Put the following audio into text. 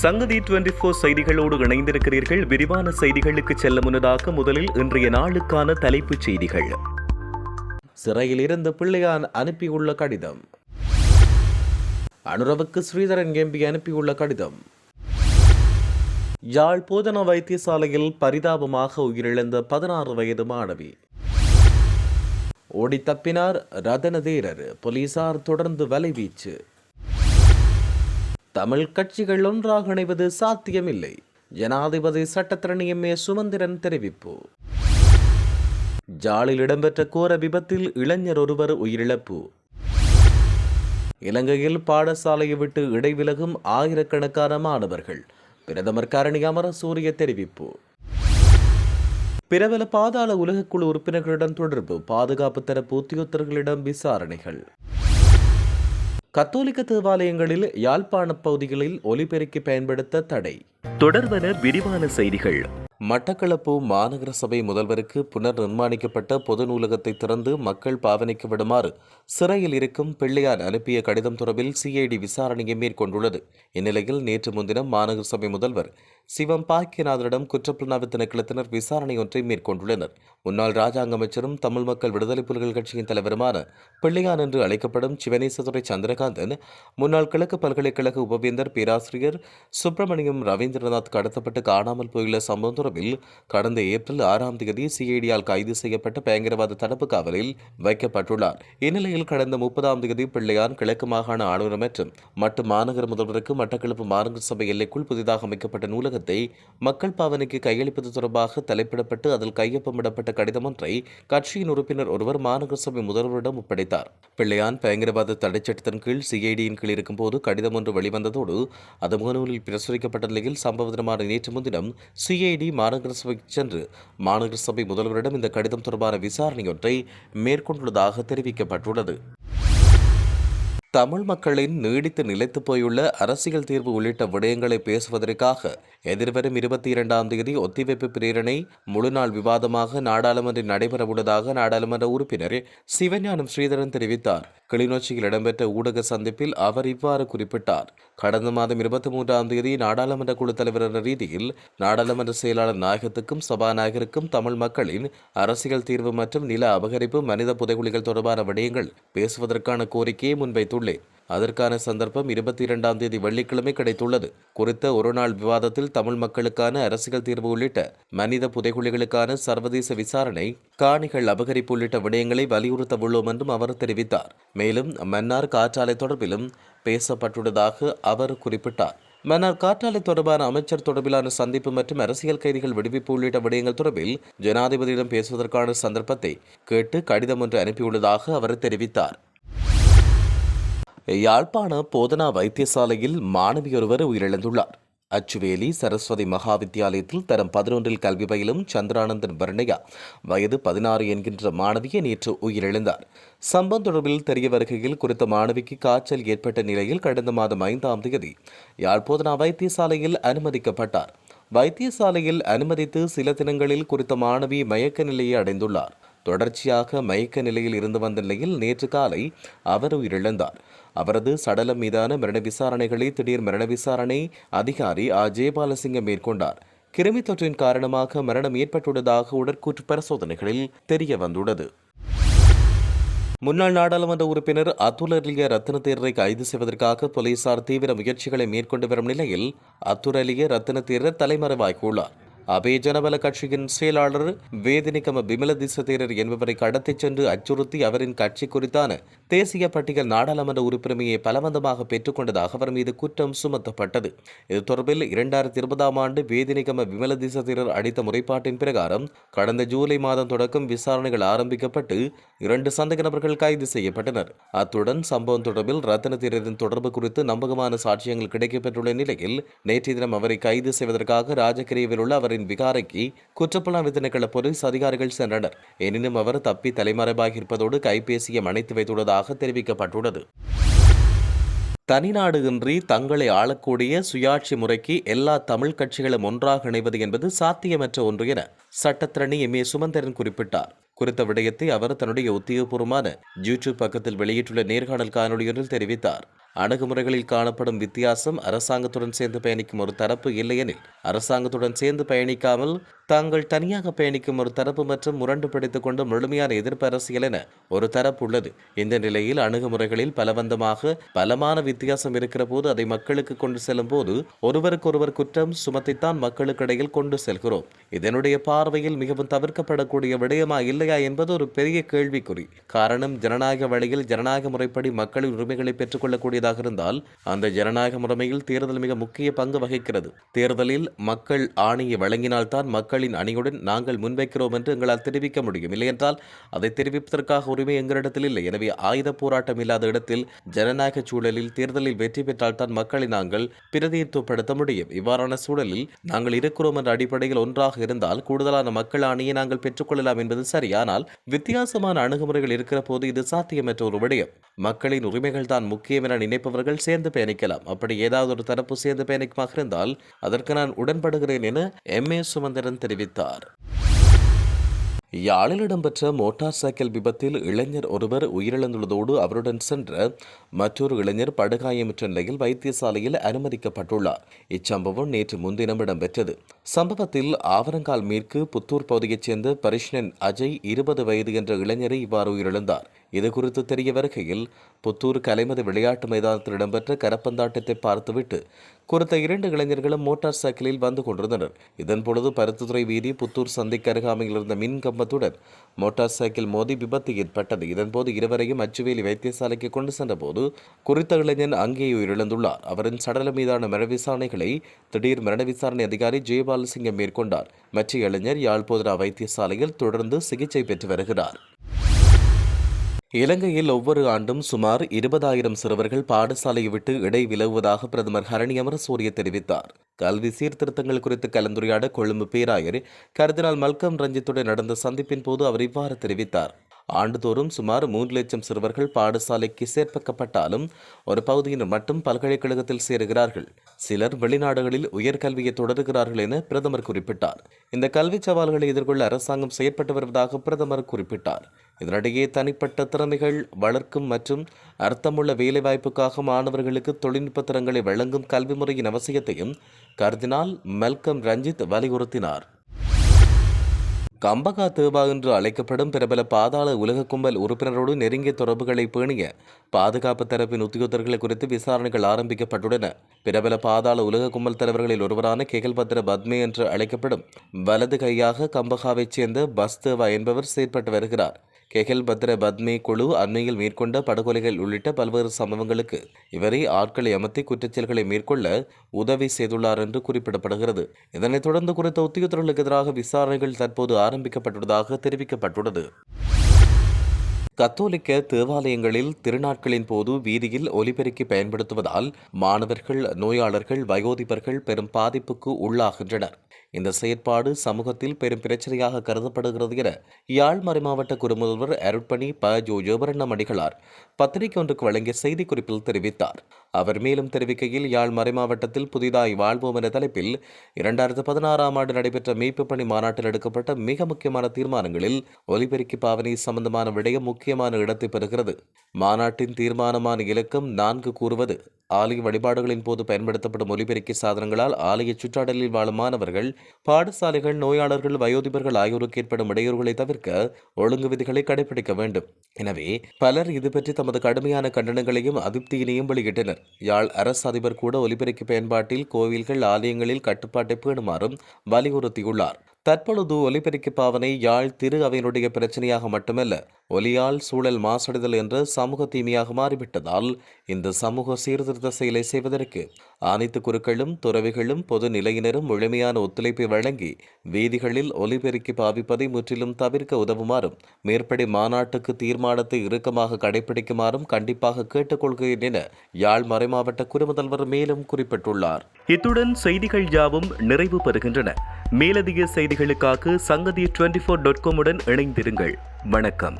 சங்கதி twenty four செய்திகளோடு இணைந்திருக்கிறீர்கள். விரிவான செய்திகளுக்கு செல்ல முன்னதாக முதலில் இன்றைய நாளுக்கான தலைப்புச் செய்திகள். சிறையில் இருந்து பிள்ளையான் அனுப்பியுள்ள கடிதம். அனுரவுக்கு ஸ்ரீதரன் எம்பி அனுப்பியுள்ள கடிதம். யாழ் போதன வைத்தியசாலையில் பரிதாபமாக உயிரிழந்த பதினாறு வயது மாணவி. ஓடி தப்பினார் ரதனதேரர். போலீசார் தொடர்ந்து வலைவீச்சு. தமிழ் கட்சிகள் ஒன்றாக இணைவது சாத்தியமில்லை. ஜனாதிபதி சட்டத்திரணி எம் ஏ சுமந்திரன் தெரிவிப்பு. ஜாலில் இடம்பெற்ற கோர விபத்தில் இளைஞர் ஒருவர் உயிரிழப்பு. இலங்கையில் பாடசாலையை விட்டு இடைவிலகும் ஆயிரக்கணக்கான மாணவர்கள். பிரதமர் கரணி அமரசூரிய தெரிவிப்பு. பிரபல பாதாள உலகக்குழு உறுப்பினர்களிடம் தொடர்பு பாதுகாப்பு தரப்பு உத்தியோகத்தர்களிடம் விசாரணைகள். கத்தோலிக்க தேவாலயங்களில் யாழ்ப்பாண பகுதிகளில் ஒலிபெருக்கி பயன்படுத்த தடை. தொடர்வன விரிவான செய்திகள். மட்டக்களப்பு மாநகர சபை முதல்வருக்கு புனர் நிர்மாணிக்கப்பட்ட பொது நூலகத்தை திறந்து மக்கள் பாவனைக்கு விடுமாறு சிறையில் இருக்கும் பிள்ளையார் அனுப்பிய கடிதம் தொடர்பில் சிஐடி விசாரணையை மேற்கொண்டுள்ளது. இந்நிலையில் நேற்று முன்தினம் மாநகர சபை முதல்வர் சிவம் பாக்கியநாதரிடம் குற்றப்புலனாய்வு திணைக்களத்தினர் விசாரணை ஒன்றை மேற்கொண்டுள்ளனர். முன்னாள் ராஜாங்க அமைச்சரும் தமிழ் மக்கள் விடுதலை புலிகள் கட்சியின் தலைவருமான பிள்ளையான் என்று அழைக்கப்படும் சிவனேசதுரை சந்திரகாந்தன் முன்னாள் கிழக்கு பல்கலைக்கழக உபவேந்தர் பேராசிரியர் சுப்பிரமணியம் ரவீந்திரநாத் கடத்தப்பட்டு காணாமல் போயுள்ள சம்பவம் தொடர்பில் கடந்த ஏப்ரல் ஆறாம் தேதி சிஐடியால் கைது செய்யப்பட்ட பயங்கரவாத தடுப்பு காவலில் வைக்கப்பட்டுள்ளார். இந்நிலையில் கடந்த முப்பதாம் தேதி பிள்ளையான் கிழக்கு மாகாண ஆளுநர் மற்றும் மட்டு மாநகர முதல்வருக்கு மட்டக்களப்பு மாநகர சபை எல்லைக்குள் புதிதாக அமைக்கப்பட்ட நூலக நூலகத்தை மக்கள் பாவனைக்கு கையளிப்பது தொடர்பாக தலைப்பிடப்பட்டு அதில் கையொப்பமிடப்பட்ட கடிதம் ஒன்றை கட்சியின் உறுப்பினர் ஒருவர் மாநகர சபை முதல்வரிடம் ஒப்படைத்தார். பிள்ளையான் பயங்கரவாத தடைச்சட்டத்தின் கீழ் சிஐடியின் கீழ் இருக்கும்போது கடிதம் ஒன்று வெளிவந்ததோடு அது முகநூலில் பிரசுரிக்கப்பட்ட நிலையில் சம்பவ தினமான நேற்று முன்தினம் சிஐடி மாநகர சபைக்கு சென்று மாநகர சபை முதல்வரிடம் இந்த கடிதம் தொடர்பான விசாரணையொன்றை மேற்கொண்டுள்ளதாக தெரிவிக்கப்பட்டுள்ளது. தமிழ் மக்களின் நீடித்து நிலைத்து போயுள்ள அரசியல் தீர்வு உள்ளிட்ட விடயங்களை பேசுவதற்காக எதிர்வரும் இருபத்தி இரண்டாம் தேதி ஒத்திவைப்பு பிரேரணை முழுநாள் விவாதமாக நாடாளுமன்றில் நடைபெறவுள்ளதாக நாடாளுமன்ற உறுப்பினர் சிவஞானம் ஸ்ரீதரன் தெரிவித்தார். கிளிநொச்சியில் இடம்பெற்ற ஊடக சந்திப்பில் அவர் இவ்வாறு குறிப்பிட்டார். கடந்த மாதம் இருபத்தி மூன்றாம் தேதி நாடாளுமன்ற குழு தலைவர் என்ற ரீதியில் நாடாளுமன்ற செயலாளர் நாயகத்துக்கும் சபாநாயகருக்கும் தமிழ் மக்களின் அரசியல் தீர்வு மற்றும் நில அபகரிப்பு மனித புதைகுலிகள் தொடர்பான விடயங்கள் பேசுவதற்கான கோரிக்கையை முன்வைத்துள்ளேன். அதற்கான சந்தர்ப்பம் இருபத்தி இரண்டாம் தேதி வெள்ளிக்கிழமை கிடைத்துள்ளது. குறித்த ஒருநாள் விவாதத்தில் தமிழ் மக்களுக்கான அரசியல் தீர்வு உள்ளிட்ட மனித புதைகுழிகளுக்கான சர்வதேச விசாரணை காணிகள் அபகரிப்பு உள்ளிட்ட விடயங்களை வலியுறுத்த உள்ளோம் என்றும் அவர் தெரிவித்தார். மேலும் மன்னார் காற்றாலை தொடர்பிலும் பேசப்பட்டுள்ளதாக அவர் குறிப்பிட்டார். மன்னார் காற்றாலை தொடர்பான அமைச்சர் தொடர்பிலான சந்திப்பு மற்றும் அரசியல் கைதிகள் விடுவிப்பு உள்ளிட்ட விடயங்கள் தொடர்பில் ஜனாதிபதியிடம் பேசுவதற்கான சந்தர்ப்பத்தை கேட்டு கடிதம் ஒன்று அனுப்பியுள்ளதாக அவர் தெரிவித்தார். யாழ்ப்பாண போதனா வைத்தியசாலையில் மாணவியொருவர் உயிரிழந்துள்ளார். அச்சுவேலி சரஸ்வதி மகா வித்தியாலயத்தில் தரம் பதினொன்றில் கல்வி பயிலும் சந்திரானந்தன் வர்ணையா வயது பதினாறு என்கின்ற மாணவியை நேற்று உயிரிழந்தார். சம்பவம் தொடர்பில் தெரிய வருகையில் குறித்த மாணவிக்கு காய்ச்சல் ஏற்பட்ட நிலையில் கடந்த மாதம் ஐந்தாம் தேதி யாழ்போதனா வைத்தியசாலையில் அனுமதிக்கப்பட்டார். வைத்தியசாலையில் அனுமதித்து சில தினங்களில் குறித்த மாணவி மயக்க நிலையை அடைந்துள்ளார். தொடர்ச்சியாக மயக்க நிலையில் இருந்து வந்த நிலையில் நேற்று காலை அவர் உயிரிழந்தார். அவரது சடலம் மீதான மரண விசாரணைகளை திடீர் மரண விசாரணை அதிகாரி ஆ. ஜெயபாலசிங்கம் மேற்கொண்டார். கிருமி தொற்றின் காரணமாக மரணம் ஏற்பட்டுள்ளதாக உடற்கூற்று பரிசோதனைகளில் தெரிய வந்துள்ளது. முன்னாள் நாடாளுமன்ற உறுப்பினர் அத்துலலிய ரத்ன தேரரை கைது செய்வதற்காக போலீசார் தீவிர முயற்சிகளை மேற்கொண்டு வரும் நிலையில் அத்துரலிய ரத்ன தேரர் தலைமறைவாகியுள்ளார் அபே ஜனபல கட்சியின் செயலாளர் வேதினிகம விமல திசதேரர் என்பவரை கடத்திச் சென்று அச்சுறுத்தி அவரின் கட்சி குறித்தான தேசிய பட்டியல் நாடாளுமன்ற உறுப்பினரையை பலவந்தமாக பெற்றுக்கொண்டதாக அவர் மீது குற்றம் சுமத்தப்பட்டது. இது தொடர்பில் இரண்டாயிரத்தி இருபதாம் ஆண்டு வேதினிகம விமல திசதேரர் அளித்த முறைப்பாட்டின் பிரகாரம் கடந்த ஜூலை மாதம் தொடக்கம் விசாரணைகள் ஆரம்பிக்கப்பட்டு இரண்டு சந்தேக நபர்கள் கைது செய்யப்பட்டனர். அத்துடன் சம்பவம் தொடர்பில் ரத்தன தேரரின் தொடர்பு குறித்து நம்பகமான சாட்சியங்கள் கிடைக்கப்பெற்றுள்ள நிலையில் நேற்றைய தினம் அவரை கைது செய்வதற்காக ராஜகிரியவில் உள்ள அவர் அவரின் விகாரைக்கு குற்றப்புலனாய்வு திணைக்கள போலீஸ் அதிகாரிகள் சென்றனர். எனினும் அவர் தப்பி தலைமறைவாகி இருப்பதோடு கைபேசியை அணைத்து வைத்துள்ளதாக தெரிவிக்கப்பட்டுள்ளது. தனிநாடு இன்றி தங்களை ஆளக்கூடிய சுயாட்சி முறைக்கு எல்லா தமிழ் கட்சிகளும் ஒன்றாக இணைவது என்பது சாத்தியமற்ற ஒன்று என சட்டத்திரணி எம் ஏ சுமந்திரன் குறிப்பிட்டார். குறித்த விடயத்தை அவர் தன்னுடைய உத்தியோகபூர்வமான யூடியூப் பக்கத்தில் வெளியிட்டுள்ள நேர்காணல் காணொலியொன்றில் தெரிவித்தார். அணுகுமுறைகளில் காணப்படும் வித்தியாசம் அரசாங்கத்துடன் சேர்ந்து பயணிக்கும் ஒரு தரப்பு இல்லையெனில் அரசாங்கத்துடன் சேர்ந்து பயணிக்காமல் தாங்கள் தனியாக பயணிக்கும் ஒரு தரப்பு மற்றும் முரண்டு பிடித்துக் கொண்டு முழுமையான எதிர்ப்பு அரசியல் என ஒரு தரப்பு உள்ளது. இந்த நிலையில் அணுகுமுறைகளில் பலவந்தமாக பலமான வித்தியாசம் இருக்கிற போது அதை மக்களுக்கு கொண்டு செல்லும் போது ஒருவருக்கொருவர் குற்றம் சுமத்தித்தான் மக்களுக்கிடையில் கொண்டு செல்கிறோம். இதனுடைய பார்வையில் மிகவும் தவிர்க்கப்படக்கூடிய விடயமா இல்லையா என்பது ஒரு பெரிய கேள்விக்குறி. காரணம் ஜனநாயக வழியில் ஜனநாயக முறைப்படி மக்களின் உரிமைகளை பெற்றுக்கொள்ளக்கூடியதாக இருந்தால் அந்த ஜனநாயக முறைமையில் தேர்தல் மிக முக்கிய பங்கு வகிக்கிறது. தேர்தலில் மக்கள் ஆணையை வழங்கினால்தான் மக்களின் அணியுடன் நாங்கள் முன்வைக்கிறோம் என்று எங்களால் தெரிவிக்க முடியும். இல்லையென்றால் அதை தெரிவிப்பதற்காக உரிமை எங்களிடத்தில் இல்லை. எனவே ஆயுத போராட்டம் இல்லாத இடத்தில் ஜனநாயக சூழலில் தேர்தலில் வெற்றி பெற்றால்தான் மக்களை நாங்கள் பிரதிநிதித்துவப்படுத்த முடியும். இவ்வாறான சூழலில் நாங்கள் இருக்கிறோம் என்ற அடிப்படையில் ஒன்றாக இருந்தால் கூடுதலான மக்கள் ஆணையை நாங்கள் பெற்றுக்கொள்ளலாம் என்பது சரி. ஆனால் வித்தியாசமான அணுகுமுறைகள் இருக்கிற போது இது சாத்தியமற்ற ஒரு விடயம். மக்களின் உரிமைகள் தான் முக்கியம் என நினைப்பவர்கள் சேர்ந்து பயணிக்கலாம். அப்படி ஏதாவது ஒரு தரப்பு சேர்ந்து பயணிக்குமாக இருந்தால் அதற்கு நான் உடன்படுகிறேன் என எம் ஏ சுமந்திரன் தெரிவித்தார். யாழில் இடம்பெற்ற மோட்டார் சைக்கிள் விபத்தில் இளைஞர் ஒருவர் உயிரிழந்துள்ளதோடு அவருடன் சென்ற மற்றொரு இளைஞர் படுகாயமுற்ற நிலையில் வைத்தியசாலையில் அனுமதிக்கப்பட்டுள்ளார். இச்சம்பவம் நேற்று முன்தினம் இடம்பெற்றது. சம்பவத்தில் ஆவரங்கால் மேற்கு புத்தூர் பகுதியைச் சேர்ந்த பரிஷ்ணன் அஜய் இருபது வயது என்ற இளைஞரை இவ்வாறு உயிரிழந்தார். இதுகுறித்து தெரிய வருகையில் புத்தூர் கலைமது விளையாட்டு மைதானத்தில் இடம்பெற்ற கரப்பந்தாட்டத்தை பார்த்துவிட்டு குறித்த இரண்டு இளைஞர்களும் மோட்டார் சைக்கிளில் வந்து கொண்டிருந்தனர். இதன்பொழுது பருத்துத்துறை வீதி புத்தூர் சந்தைக்கு அருகாமையில் இருந்த மின் கம்பத்துடன் மோட்டார் சைக்கிள் மோதி விபத்து ஏற்பட்டது. இதன்போது இருவரையும் அச்சுவேலி வைத்தியசாலைக்கு கொண்டு சென்றபோது குறித்த இளைஞன் அங்கேயே உயிரிழந்துள்ளார். அவரின் சடலம் மீதான மரண விசாரணைகளை திடீர் மரண விசாரணை அதிகாரி ஜெயபாலசிங்கம் மேற்கொண்டார். மற்ற இளைஞர் யாழ்போதரா வைத்தியசாலையில் தொடர்ந்து சிகிச்சை பெற்று வருகிறார். இலங்கையில் ஒவ்வொரு ஆண்டும் சுமார் இருபதாயிரம் சிறுவர்கள் பாடசாலையை விட்டு இடை விலகுவதாக பிரதமர் ஹரணி அமரசூரிய தெரிவித்தார். கல்வி சீர்திருத்தங்கள் குறித்து கலந்துரையாட கொழும்பு பேராயர் கர்தினால் மல்கம் ரஞ்சித்துடன் நடந்த சந்திப்பின் போது அவர் இவ்வாறு தெரிவித்தார். ஆண்டுதோறும் சுமார் மூன்று லட்சம் சிறுவர்கள் பாடசாலைக்கு சேர்ப்பிக்கப்பட்டாலும் ஒரு பகுதியினர் மட்டும் பல்கலைக்கழகத்தில் சேருகிறார்கள். சிலர் வெளிநாடுகளில் உயர்கல்வியை தொடர்கிறார்கள் என பிரதமர் குறிப்பிட்டார். இந்த கல்வி சவால்களை எதிர்கொள்ள அரசாங்கம் செயற்பட்டு வருவதாக பிரதமர் குறிப்பிட்டார். இதனிடையே தனிப்பட்ட திறமைகள் வளர்க்கும் மற்றும் அர்த்தமுள்ள வேலைவாய்ப்புக்காக மாணவர்களுக்கு தொழில்நுட்ப திறங்களை வழங்கும் கல்வி முறையின் அவசியத்தையும் கர்தினால் மெல்கம் ரஞ்சித் வலியுறுத்தினார். கம்பகா தேவா என்று அழைக்கப்படும் பிரபல பாதாள உலக கும்பல் உறுப்பினரோடு நெருங்கிய தொடர்புகளை பேணிய பாதுகாப்பு தரப்பின் உத்தியோகத்தர்கள் குறித்து விசாரணைகள் ஆரம்பிக்கப்பட்டுள்ளன. பிரபல பாதாள உலக கும்பல் தலைவர்களில் ஒருவரான கேகல்பத்ர பத்மே என்று அழைக்கப்படும் வலது கையாக கம்பகாவைச் சேர்ந்த பஸ்தேவா என்பவர் செயற்பட்டு வருகிறார். கெகல் பத்ர குழு அண்மையில் மேற்கொண்ட படுகொலைகள் உள்ளிட்ட பல்வேறு சம்பவங்களுக்கு இவரை ஆட்களை அமர்த்தி குற்றச்செயல்களை மேற்கொள்ள உதவி செய்துள்ளார் என்று குறிப்பிடப்படுகிறது. இதனைத் தொடர்ந்து குறித்த உத்தியோகத்தர்களுக்கு எதிராக விசாரணைகள் தற்போது ஆரம்பிக்கப்பட்டுள்ளதாக தெரிவிக்கப்பட்டுள்ளது. கத்தோலிக்க தேவாலயங்களில் திருநாட்களின் போது வீதியில் ஒலிபெருக்கி பயன்படுத்துவதால் மாணவர்கள் நோயாளர்கள் வயோதிபர்கள் பெரும் பாதிப்புக்கு உள்ளாகின்றனர். இந்த செயற்பாடு சமூகத்தில் பெரும் பிரச்சனையாக கருதப்படுகிறது என யாழ் மறைமாவட்ட குறுமுதல்வர் அருட்பணி ப. ஜோ. ஜோபரண்ணம் அடிகளார் பத்திரிகை ஒன்றுக்கு வழங்கிய செய்திக்குறிப்பில் தெரிவித்தார். அவர் மேலும் தெரிவிக்கையில் யாழ் மறைமாவட்டத்தில் புதிதாய் வாழ்வோம் என்ற தலைப்பில் இரண்டாயிரத்து பதினாறாம் ஆண்டு நடைபெற்ற மீட்பு பணி மாநாட்டில் எடுக்கப்பட்ட மிக முக்கியமான தீர்மானங்களில் ஒலிபெருக்கி பாவனை சம்பந்தமான விடயம் முக்கியமான இடத்தை பெறுகிறது. மாநாட்டின் தீர்மானமான இலக்கம் நான்கு கூறுவது. ஆலய வழிபாடுகளின் போது பயன்படுத்தப்படும் ஒலிபெருக்கி சாதனங்களால் ஆலய சுற்றாடலில் வாழும் மாணவர்கள் பாடசாலைகள் நோயாளர்கள் வயோதிபர்கள் ஆகியோருக்கு ஏற்படும் இடையூறுகளை தவிர்க்க ஒழுங்கு விதிகளை கடைபிடிக்க வேண்டும். எனவே பலர் இது பற்றி தமது கடுமையான கண்டனங்களையும் அதிருப்தியினையும் வெளியிட்டனர். யாழ் அரசு அதிபர் கூட ஒலிபெருக்கி பயன்பாட்டில் கோவில்கள் ஆலயங்களில் கட்டுப்பாட்டை பேணுமாறும் வலியுறுத்தியுள்ளார். தற்பொழுது ஒலிபெருக்கி பாவனை யாழ் திரு அவையினுடைய பிரச்சனையாக மட்டுமல்ல ஒலியால் சூழல் மாசடைதல் என்ற சமூக தீமையாக மாறிவிட்டதால் இந்த சமூக சீர்திருத்த செயலை செய்வதற்கு அனைத்து குருக்களும் துறவிகளும் பொது நிலையினரும் முழுமையான ஒத்துழைப்பை வழங்கி வீதிகளில் ஒலிபெருக்கி பாவிப்பதை முற்றிலும் தவிர்க்க உதவுமாறும் மேற்படி மாநாட்டுக்கு தீர்மானத்தை இறுக்கமாக கடைபிடிக்குமாறும் கண்டிப்பாக கேட்டுக்கொள்கிறேன் என யாழ் மறைமாவட்ட குறுமுதல்வர் மேலும் குறிப்பிட்டுள்ளார். இத்துடன் செய்திகள் யாவும் நிறைவு பெறுகின்றன. மேலதிக செய்தி செய்திகளுக்காக சங்கதி டுவெண்டி ஃபோர் டாட் காமுடன் இணைந்திருங்கள். வணக்கம்.